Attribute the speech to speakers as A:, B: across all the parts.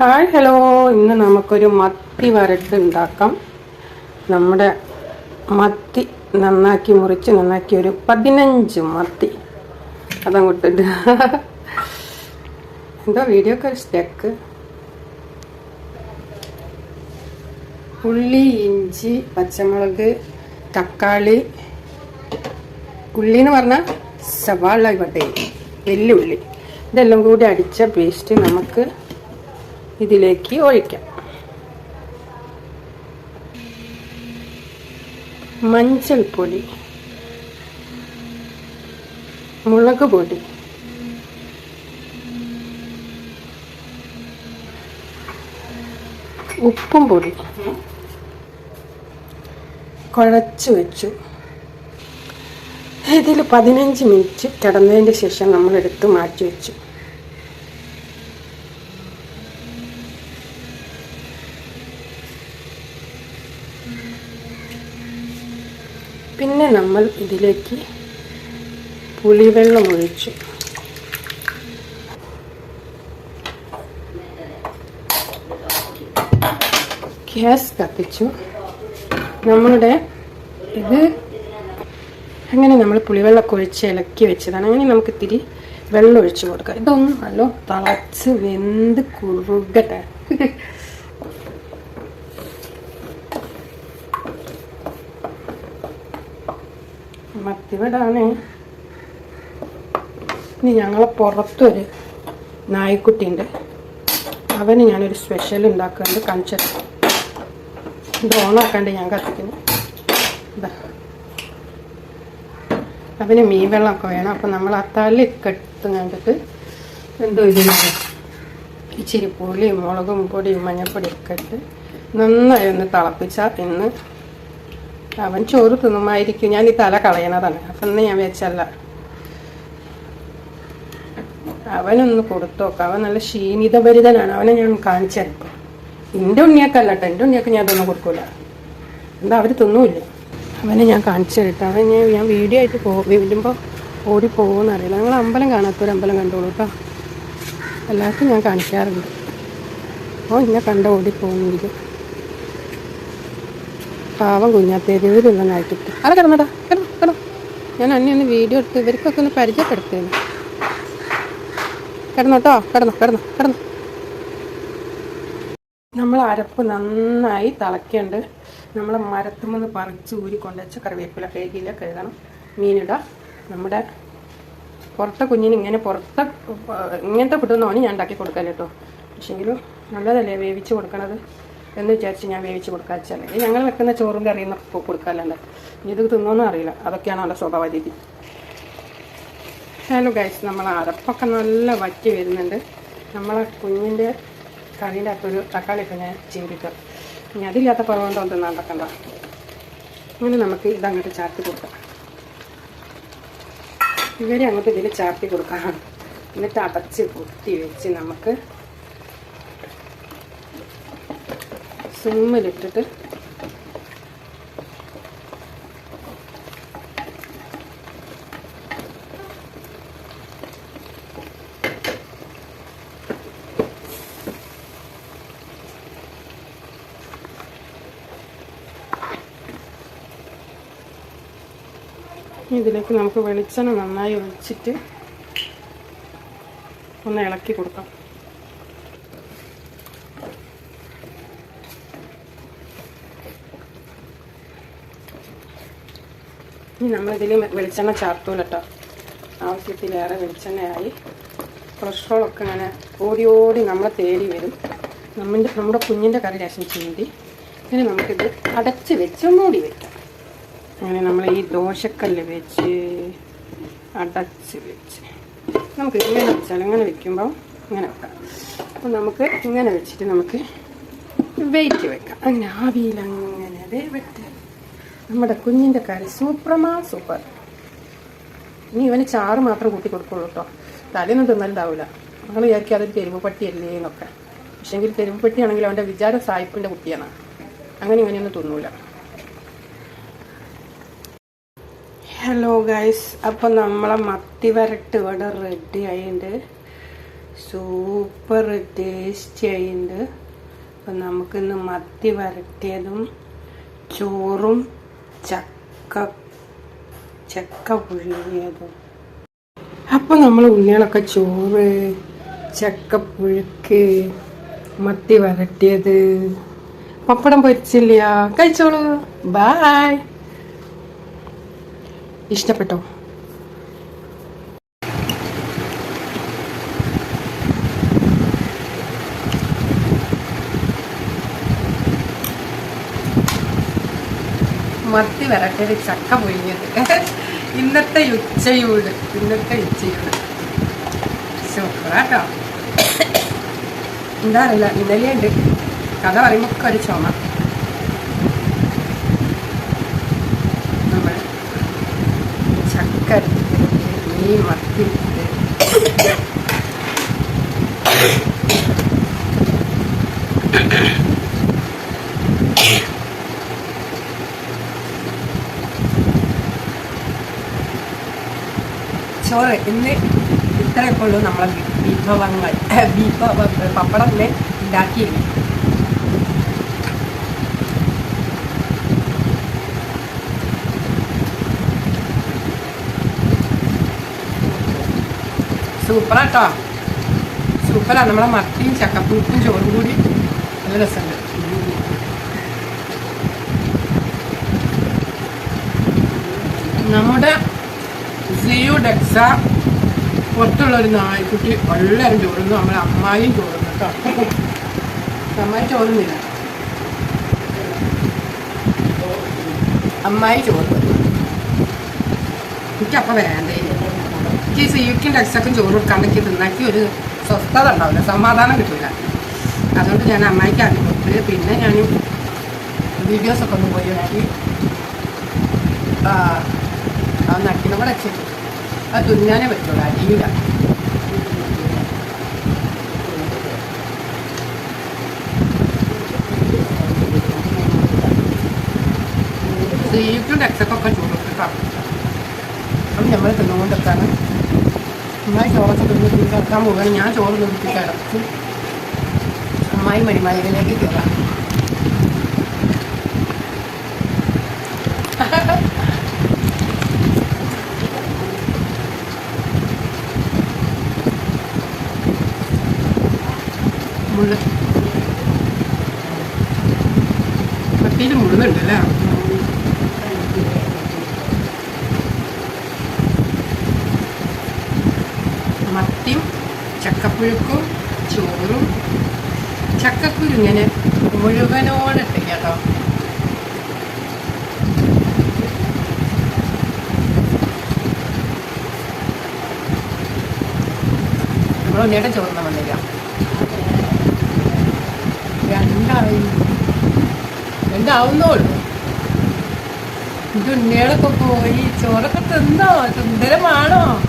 A: Hi hello. ഇന്ന് നമുക്കൊരു മത്തി വരട്ട് ഉണ്ടാക്കാം. നമ്മുടെ മത്തി നന്നാക്കി മുറിച്ച് നന്നാക്കി ഒരു പതിനഞ്ച് മത്തി. അതങ്ങോട്ടിട്ട്. എന്തോ വീഡിയോ ഒക്കെ സ്റ്റെക്ക് ഉള്ളി ഇഞ്ചി പച്ചമുളക് തക്കാളി. ഉള്ളി എന്ന് പറഞ്ഞാൽ സവാള വട്ടേ വെല്ലുള്ളി ഇതെല്ലാം കൂടി അടിച്ച പേസ്റ്റ് നമുക്ക് ഇതിലേക്ക് ഒഴിക്കാം. മഞ്ഞൾപ്പൊടി മുളക് പൊടി ഉപ്പും പൊടി കുഴച്ച് വെച്ചു. ഇതിൽ പതിനഞ്ച് മിനിറ്റ് കിടന്നതിന് ശേഷം നമ്മൾ എടുത്ത് മാറ്റി വെച്ചു. പിന്നെ നമ്മൾ ഇതിലേക്ക് പുളിവെള്ളം ഒഴിച്ചു. ഗ്യാസ് കത്തിച്ചു. നമ്മളുടെ ഇത് അങ്ങനെ നമ്മൾ പുളിവെള്ളമൊക്കെ ഒഴിച്ച് ഇളക്കി വെച്ചതാണ്. അങ്ങനെ നമുക്ക് ഇത്തിരി വെള്ളം ഒഴിച്ചു കൊടുക്കാം. ഇതൊന്നും നല്ലോ തളച്ച് വെന്ത് കുറുകട്ടെ. മത്തിവിടാണ് ഇനി ഞങ്ങളെ പുറത്തൊരു നായ്ക്കുട്ടിയുണ്ട് അവന് ഞാനൊരു സ്പെഷ്യൽ ഉണ്ടാക്കുന്നുണ്ട് കഞ്ചത്ത് ഇത് ഓണാക്കാണ്ട് ഞാൻ കത്തിക്കുന്നു. ഇതാ അവന് മീൻ വെള്ളമൊക്കെ വേണം. അപ്പം നമ്മൾ ആ തലയൊക്കെ എടുത്ത് കണ്ടിട്ട് എന്തോ ഇതിനാണ് ഇച്ചിരി പുളിയും മുളകും പൊടിയും മഞ്ഞൾപ്പൊടിയൊക്കെ ഇട്ട് നന്നായി ഒന്ന് തിളപ്പിച്ചാൽ ഇന്ന് അവൻ ചോറ് തിന്നുമായിരിക്കും. ഞാൻ ഈ തല കളയണതാണ്. അപ്പം ഇന്ന് ഞാൻ വെച്ചല്ല. അവനൊന്ന് കൊടുത്തോക്ക. അവൻ നല്ല ക്ഷീണിതഭരിതനാണ് അവനെ ഞാൻ കാണിച്ചു എന്റെ ഉണ്ണിയൊക്കെയല്ല കേട്ടോ എന്റെ ഉണ്ണിയൊക്കെ ഞാൻ അതൊന്നും കൊടുക്കൂല. എന്താ അവർ തിന്നൂല്ല? അവനെ ഞാൻ കാണിച്ചു തരട്ടെ അവൻ ഞാൻ ഞാൻ വീഡിയോ ആയിട്ട് പോ വരുമ്പോൾ ഓടി പോകുമെന്ന് അറിയില്ല. ഞങ്ങൾ അമ്പലം കാണാത്തൊരു അമ്പലം കണ്ടോളൂ കേട്ടോ എല്ലാവർക്കും ഞാൻ കാണിക്കാറുണ്ട്. ഓ ഇന്നെ കണ്ട ഓടി പോകുന്നിരിക്കും പാവം കുഞ്ഞാ തെരുവിലുള്ള നായിക്കിട്ട്. അല്ല കിടന്നടാ കിടന്നു കിടന്നു. ഞാൻ അന്നെ ഒന്ന് വീഡിയോ എടുത്ത് ഇവർക്കൊക്കെ ഒന്ന് പരിചയപ്പെടുത്തേന്. കിടന്നോട്ടോ കിടന്നു കിടന്നു കിടന്നു. നമ്മൾ അരപ്പ് നന്നായി തിളയ്ക്കേണ്ട. നമ്മൾ മരത്തുമെന്ന് പറിച്ച് ഊരി കൊണ്ടുവച്ച കറിവേപ്പില കഴുകിയില്ല കഴുകണം മീനിടാം. നമ്മുടെ പുറത്തെ കുഞ്ഞിന് ഇങ്ങനെ പുറത്തെ ഇങ്ങനത്തെ ഫുഡൊന്നും ഞാൻ ഉണ്ടാക്കി കൊടുക്കാൻ കേട്ടോ പക്ഷെങ്കിലും നല്ലതല്ലേ വേവിച്ച് കൊടുക്കണത്? എന്ന് വിചാരിച്ച് ഞാൻ വേവിച്ച് കൊടുക്കാൻ വെച്ചാൽ ഞങ്ങൾ വെക്കുന്ന ചോറും കറിയും കൊടുക്കാറുണ്ട് ഇനി ഇത് തിന്നോന്നും അറിയില്ല. അതൊക്കെയാണ് അവന്റെ സ്വഭാവ രീതി. ഹലോ ഗൈസ് നമ്മൾ അരപ്പൊക്കെ നല്ല വറ്റി വരുന്നുണ്ട്. നമ്മളെ കുഞ്ഞിന്റെ കറീന്റെ അകത്തൊരു തക്കാളിയൊക്കെ ഞാൻ ചീരിക്കാം ഇനി അതില്ലാത്ത കുറവുണ്ടോ തിന്നാൻ തക്കണ്ട അങ്ങനെ നമുക്ക് ഇതങ്ങോട്ട് ചാർത്തി കൊടുക്കാം. ഇവരെ അങ്ങോട്ട് ഇതിൽ ചാർത്തി കൊടുക്കാം. എന്നിട്ട് അടച്ച് പൊട്ടി വെച്ച് നമുക്ക് സിമ്മിലിട്ടിട്ട് ഇതിലേക്ക് നമുക്ക് വെളിച്ചെണ്ണ നന്നായി ഒഴിച്ചിട്ട് ഒന്ന് ഇളക്കി കൊടുക്കാം. ഇനി നമ്മളിതിൽ വെളിച്ചെണ്ണ ചേർത്തൂല കേട്ടോ ആവശ്യത്തിലേറെ വെളിച്ചെണ്ണയായി. കൊളസ്ട്രോളൊക്കെ ഇങ്ങനെ ഓടി ഓടി നമ്മളെ തേടി വരും. നമ്മുടെ നമ്മുടെ കുഞ്ഞിന്റെ കറി രസം ചീന്തി ഇനി നമുക്കിത് അടച്ച് വെച്ച് മൂടി വെക്കാം. അങ്ങനെ നമ്മൾ ഈ ദോശക്കല്ല് വെച്ച് അടച്ച് വെച്ച് നമുക്ക് ഇങ്ങനെ വെച്ചാൽ ഇങ്ങനെ വെക്കുമ്പോൾ ഇങ്ങനെ വെക്കാം. അപ്പം നമുക്ക് ഇങ്ങനെ വെച്ചിട്ട് നമുക്ക് വെയിറ്റ് വെക്കാം. അങ്ങനെ ആവിയിൽ അങ്ങനെ വേവട്ടെ നമ്മുടെ കുഞ്ഞിന്റെ കാര്യം സൂപ്പർമാ സൂപ്പർ. ഇനി ഇവന് ചാറ് മാത്രം കൂട്ടി കൊടുക്കുള്ളൂ കേട്ടോ. തലേന്ന് തിന്നലുണ്ടാവില്ല നിങ്ങൾ വിചാരിക്കും അതൊരു തെരുവ് പട്ടിയല്ലേ എന്നൊക്കെ. പക്ഷേങ്കിൽ തെരുവ് പട്ടിയാണെങ്കിൽ അവന്റെ വിചാരം സായിപ്പിന്റെ കുട്ടിയാണ്. അങ്ങനെ ഇങ്ങനെയൊന്നും തിന്നൂല. ഹലോ ഗൈസ് അപ്പം നമ്മളെ മത്തി വരട്ട് ഇവിടെ റെഡി ആയിണ്ട്. സൂപ്പർ ടേസ്റ്റി ആയിണ്ട്. അപ്പം നമുക്കിന്ന് മത്തി വരട്ടിയതും ചോറും ചക്ക ചക്ക പുഴുങ്ങിയതും അപ്പം നമ്മൾ ഉള്ളികളൊക്കെ ചോറ് ചക്ക പുഴുക്ക് മത്തി വരട്ടിയത്. പപ്പടം പൊരിച്ചില്ല. കഴിച്ചോളൂ. ബായ് ഇഷ്ടപ്പെട്ടോ? മത്തി വരട്ടിയത് ചക്ക പൊഴിഞ്ഞത് ഇന്നത്തെ ഉച്ചയൂട് ഇന്നത്തെ ഉച്ചയൂട് സൂപ്പറാട്ടോ. എന്താ അറിയില്ല ഇന്നലെയുണ്ട് കഥ പറയുമ്പോൾ ഒരു ചുമ നമ്മൾ ചക്ക എടുത്തിട്ട് മീൻ മത്തി എടുത്തിട്ട് ചോറ്. ഇന്ന് ഇത്രയൊക്കെ ഉള്ളൂ നമ്മളെ വിഭവങ്ങൾ. വിഭവ പപ്പടം ഉണ്ടാക്കി സൂപ്പറാട്ടോ. സൂപ്പറാ. നമ്മളെ മത്തിയും ചക്കപ്പൂപ്പും ചോറും കൂടി നല്ല രസമുണ്ട്. നമ്മുടെ സിയു ഡെക്സ പുറത്തുള്ളൊരു നായ്ക്കുട്ടി എല്ലാവരും ചോറുന്നു. നമ്മളെ അമ്മായിയും ചോറുന്നു കേട്ടോ. അമ്മായി ചോറുന്നില്ല. അമ്മായി ചോറ്. എനിക്കപ്പം വേണ്ടേ? എനിക്ക് സിയുക്കും ഡെക്സക്കും ചോറ് കൊടുക്കാണ്ടെങ്കിൽ തിന്നാക്കി ഒരു സ്വസ്ഥത ഉണ്ടാവില്ല. സമാധാനം കിട്ടില്ല അതുകൊണ്ട് ഞാൻ അമ്മായിക്ക് കൊടുത്ത്. പിന്നെ ഞാൻ വീഡിയോസൊക്കെ ഒന്ന് പോയി ആ നട്ടിനെ കൂടെ വെച്ചിട്ട് അത് തുന്നാനേ പറ്റുള്ളൂ അരിയില്ല സീറ്റും ഡെക്സക്കൊക്കെ ചോറ് കൊടുക്കാം അപ്പം നമ്മൾ തിന്നുകൊണ്ടിരിക്കാണ് അമ്മായി ചോറൊക്കെ തിന്ന് കിടക്കാൻ പോവുകയാണ്. ഞാൻ ചോറ് കിടക്കും അമ്മായി മണിമാലികളിലേക്ക് കയറാം. മുള്ള പട്ടിയിൽ മുള്ളുണ്ട് അല്ലേ മത്തിയും ചക്കപ്പുഴുക്കും ചോറും. ചക്കക്കുരു ഇങ്ങനെ മുഴുവനോടെ ഇട്ട് കേട്ടോ. നമ്മളൊന്നേടെ ചോറിന് വന്നില്ല. ഉള്ളൂ ഇത് ഉണ്ണികളൊക്കെ പോയി ചോറൊക്കെ തിന്നോ? സുന്ദരമാണോ?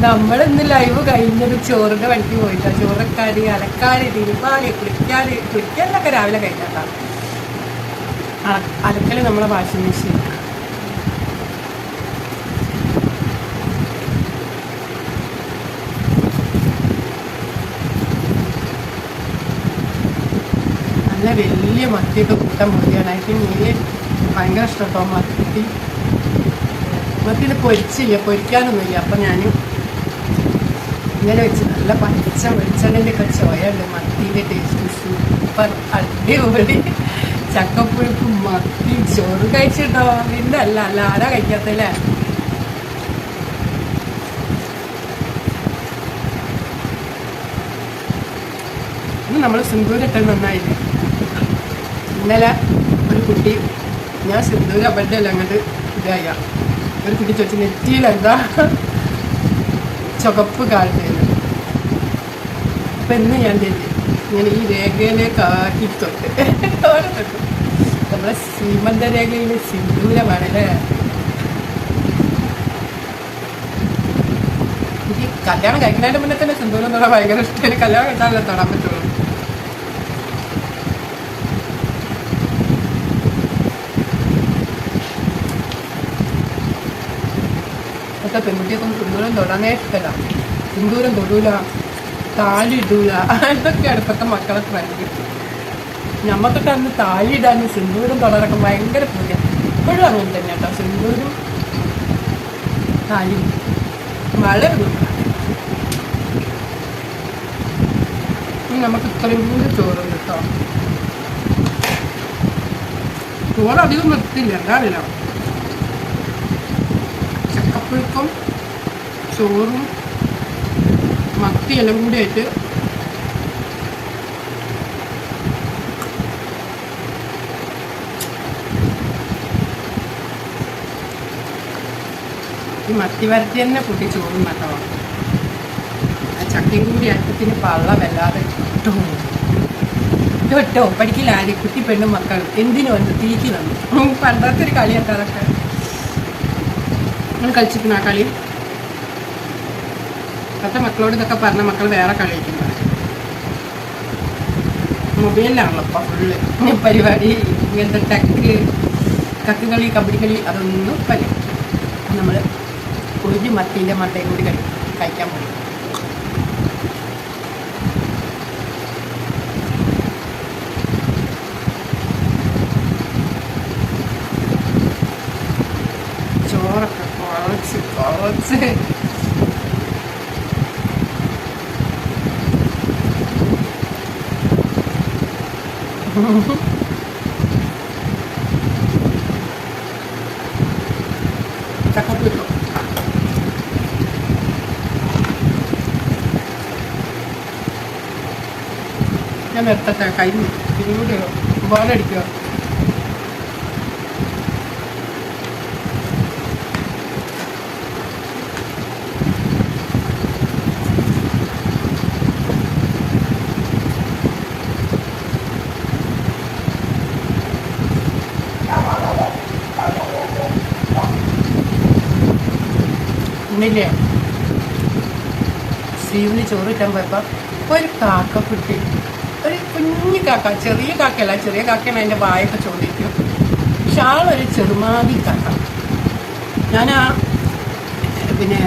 A: നമ്മൾ ഇന്ന് ലൈവ് കഴിഞ്ഞത് ചോറിന്റെ വഴിക്ക് പോയിട്ടാ. ചോറക്കാരി അലക്കാരി തിരുപ്പാൽ കുളിക്കാൽ കുളിക്കാനൊക്കെ രാവിലെ കഴിഞ്ഞാട്ടാ. അലക്കൽ നമ്മളെ വാഷിംഗ് മെഷീൻ നല്ല വലിയ മത്തിയൊക്കെ കൂട്ടാൻ മതിയാണ് എനിക്ക് മീന് ഭയങ്കര ഇഷ്ടട്ടോ മത്തി. മത്തിനെ പൊരിച്ചില്ല പൊരിക്കാനൊന്നുമില്ല. അപ്പം ഞാൻ ഇങ്ങനെ വെച്ച് നല്ല പച്ച വെളിച്ചെണ്ണന്റെ ഒക്കെ ചോയുണ്ട് മത്തീന്റെ ടേസ്റ്റ് സൂപ്പർ അടിപൊളി. ചക്കപ്പുഴുക്കും മത്തി ചോറ് കഴിച്ചിട്ടോ? പിന്നെ അല്ല അല്ല ആരാ കഴിക്കാത്തല്ലേ നമ്മൾ സിന്ദൂരിട്ട് നന്നായില്ലേ? ഇന്നലെ ഒരു കുട്ടി ഞാൻ സിന്ദൂര അവരുടെ അല്ല അങ്ങോട്ട് ഇതായ. ഒരു കുട്ടി ചോദിച്ചു നെറ്റിയിൽ എന്താ ചുവപ്പ് കാലത്തേന്? അപ്പം ഇന്ന് ഞാൻ തെറ്റി ഇങ്ങനെ ഈ രേഖയിലേക്ക് ആക്കി തൊട്ട്. നമ്മളെ സീമന്ത രേഖയിൽ സിന്ദൂരമാണല്ലേ എനിക്ക് കല്യാണം കഴിക്കുന്നതിന് മുന്നേ തന്നെ സിന്ദൂരം തൊടാൻ ഭയങ്കര ഇഷ്ടമാണ്. കല്യാണം കഴിച്ചാലല്ലേ തൊടാൻ പറ്റുള്ളൂ. ഇപ്പോഴത്തെ പെൺകുട്ടിയൊക്കെ സിന്ദൂരം തൊടാനേ ഇഷ്ടമല്ല സിന്ദൂരം തൊടൂല താലി ഇടൂല. ഇതൊക്കെയാണ് ഇപ്പോഴത്തെ മക്കളെ ട്രെൻഡ് നമുക്കൊക്കെ അന്ന് താലി ഇടാനും സിന്ദൂരം തൊടറൊക്കെ ഭയങ്കര പൂജ ഇപ്പോഴും അങ്ങനെ തന്നെ കേട്ടോ സിന്ദൂരും താലി വളരെ നമുക്ക് ഇത്രയും കൂടി ചോറുണ്ട് കേട്ടോ. ചോറ് അധികം നിർത്തില്ല എന്താണില്ല ചക്കപ്പുഴുക്കും ചോറും മത്തി എല്ലാം കൂടി ആയിട്ട് ഈ മത്തി വരട്ടി തന്നെ കൂട്ടി ചോറും കേട്ടോ ആ ചക്കയും കൂടി അടുപ്പത്തിന് പള്ള വല്ലാതെ കിട്ടും കേട്ടോ പഠിക്കില്ല ആര് കുട്ടി പെണ്ണും മക്കൾ എന്തിനു വന്ന് തീറ്റി തന്നു. പണ്ടത്തെ ഒരു കളിയാട്ടോ അതൊക്കെ നിങ്ങൾ കളിച്ചിരിക്കുന്ന ആ കളി. ഇപ്പോഴത്തെ മക്കളോട് ഇതൊക്കെ പറഞ്ഞ മക്കൾ വേറെ കളി മൊബൈലിലാണല്ലോ ഇപ്പം ഫുള്ള് പരിപാടി ഇങ്ങനത്തെ ടക്ക് കക്ക് കളി കബഡി കളി അതൊന്നും കളി നമ്മൾ ഒരു മത്തീന്റെ മണ്ടയും കൂടി കഴി കഴിക്കാൻ പോകും ചോറൊക്കെ കുറച്ച് ചക്കപ്പുട്ടോ ഞാൻ നിർത്തട്ടെ കൈ ഇതിലൂടെ ബോറടിക്കുക ഇന്നില്ലേ സ്റ്റീവിന് ചോറ് കിട്ടാൻ പോയപ്പോൾ ഒരു കാക്ക കുട്ടി ഒരു കുഞ്ഞു കാക്ക ചെറിയ കാക്കയല്ല ചെറിയ കാക്കയാണ് അതിന്റെ വായൊക്കെ ചോദിക്കും. പക്ഷെ ഒരു ചെറുമാതി കാക്ക. ഞാൻ ആ പിന്നെ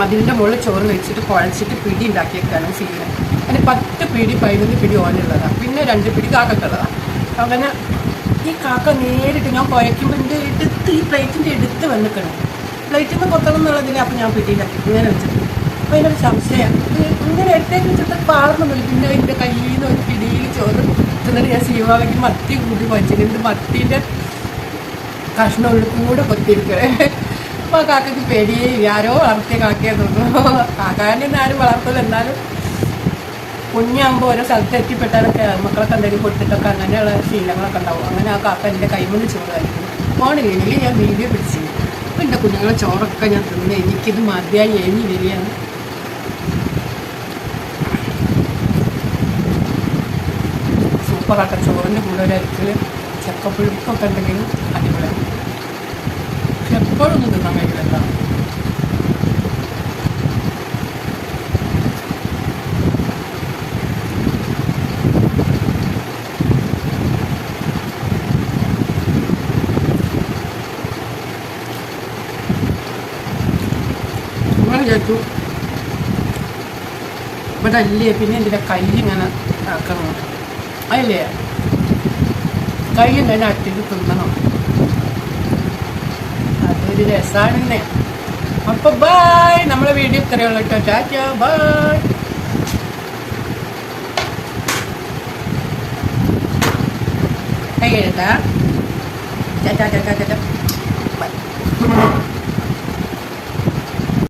A: മതിലിന്റെ മുകളിൽ ചോറ് വെച്ചിട്ട് കുഴച്ചിട്ട് പിടി ഉണ്ടാക്കിയേക്കാണ് സീവിന്. അതിന് പത്ത് പിടി പതിനൊന്ന് പിടി ഓനുള്ളതാണ് പിന്നെ രണ്ട് പിടി കാക്കക്കുള്ളതാണ് അങ്ങനെ ഈ കാക്ക നേരിട്ട് ഞാൻ കുഴയ്ക്കുമ്പോൾ എന്റെ എടുത്ത് ഈ പ്ലേറ്റിന്റെ എടുത്ത് വന്നിക്കണം. പ്ലേറ്റിൽ നിന്ന് കൊത്തണം എന്നുള്ളതിൽ അപ്പം ഞാൻ പിടിയില്ല ഇങ്ങനെ വെച്ചിട്ട്. അപ്പോൾ അതിനൊരു സംശയം. ഇത് ഇങ്ങനെ എടുത്തേക്ക് വെച്ചിട്ട് പാർന്ന് പിന്നെ എന്റെ കയ്യിൽ നിന്ന് ഒരു പിടിയിൽ ചോറ് എന്നിട്ട് ഞാൻ സീവാവയ്ക്ക് മത്തി കൂട്ടി വച്ചിട്ടുണ്ട് മത്തീന്റെ കഷ്ണം ഒരു കൂടെ കൊത്തിയിരിക്കണേ അപ്പോൾ ആ കാക്കയ്ക്ക് പേടിയേ. ആരോ വളർത്തിയ കാക്കയെ തോന്നുന്നു. കാക്കാന്റെ ആരും വളർത്തത് എന്നാലും കുഞ്ഞാകുമ്പോൾ ഓരോ സ്ഥലത്ത് എത്തിപ്പെട്ടാലൊക്കെ മക്കളൊക്കെ എന്തെങ്കിലും കൊടുത്തിട്ടൊക്കെ അങ്ങനെയുള്ള ശീലങ്ങളൊക്കെ ഉണ്ടാവും. അങ്ങനെ ആ കാക്ക എന്റെ കൈമുണ്ട് ചോറായിരിക്കും ഫോൺ ഞാൻ വീഡിയോ പിടിച്ചു എന്റെ കുഞ്ഞുങ്ങളെ ചോറൊക്കെ ഞാൻ തിന്ന് എനിക്കിത് മതിയായി എഴുതി വരികയാണ്. സൂപ്പറാട്ട ചോറിന്റെ കൂടെ ഒരു അരിക്കൽ ചക്കപ്പുഴുപ്പൊക്കെ ഉണ്ടെങ്കിലും അടിപൊളിയാണ്. എപ്പോഴൊന്നും തിന്നാൻ കഴിയില്ല നമ്മൾ വിചാരിച്ചു അല്ലേ പിന്നെ എന്തിനാ കൈ ഇങ്ങനെ ആക്കണം. അതില്ലേ കൈ എന്തായാലും അട്ടിട്ട് തിന്നണം. അതൊരു രസമാണെന്നേ അപ്പൊ ബായ് നമ്മളെ വീഡിയോ ഇത്രയേ ഉള്ളൂ കേട്ടോ. ചാറ്റ ബായ് കൈ എഴുതാ. ചാച്ചാ ചാച്ചാ ചാച്ചാ